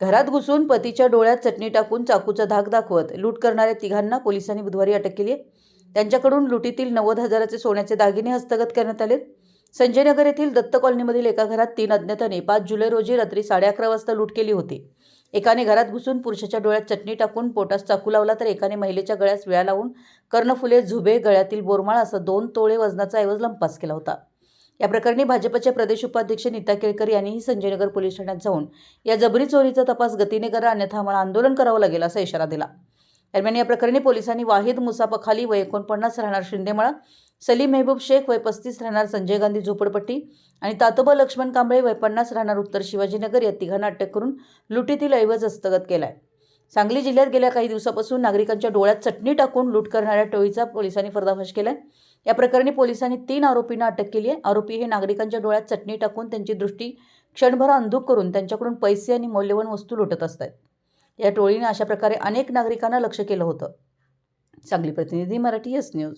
घरात घुसून पतीच्या डोळ्यात चटणी टाकून चाकूचा धाक दाखवत लूट करणाऱ्या तिघांना पोलिसांनी बुधवारी अटक केली आहे. त्यांच्याकडून लुटीतील नव्वद हजाराचे सोन्याचे दागिने हस्तगत करण्यात आले संजयनगर येथील दत्त कॉलनीमधील एका घरात तीन अज्ञातांनी पाच जुलै रोजी रात्री साडे अकरा वाजता लूट केली होती. एकाने घरात घुसून पुरुषाच्या डोळ्यात चटणी टाकून पोटास चाकू लावला तर एकाने महिलेच्या गळ्यास विळा लावून कर्णफुले झुबे गळ्यातील बोरमाळ असं दोन तोळे वजनाचा ऐवज लंपास केला होता. या प्रकरणी भाजपचे प्रदेश उपाध्यक्ष नीता केळकर यांनीही संजयनगर पोलीस ठाण्यात जाऊन या जबरी चोरीचा तपास गतीने करा अन्यथा आम्हाला आंदोलन करावं लागेल असा इशारा दिला. दरम्यान या प्रकरणी पोलिसांनी वाहिद मुसाफखाली वय एकोणपन्नास राहणार शिंदेमळा सलीम मेहबूब शेख वय पस्तीस राहणार संजय गांधी झोपडपट्टी आणि तातोबा लक्ष्मण कांबळे वय पन्नास राहणार उत्तर शिवाजीनगर या तिघांना अटक करून लुटीतील ऐवज हस्तगत केलाय. सांगली जिल्ह्यात गेल्या काही दिवसापासून नागरिकांच्या डोळ्यात चटणी टाकून लूट करणाऱ्या टोळीचा पोलिसांनी पर्दाफाश केलाय. या प्रकरणी पोलिसांनी तीन आरोपींना अटक केली आहे. आरोपी हे नागरिकांच्या डोळ्यात चटणी टाकून त्यांची दृष्टी क्षणभर अंधुक करून त्यांच्याकडून पैसे आणि मौल्यवान वस्तू लुटत असतात. या टोळीने अशा प्रकारे अनेक नागरिकांना लक्ष केलं होतं. सांगली प्रतिनिधी मराठी एस न्यूज.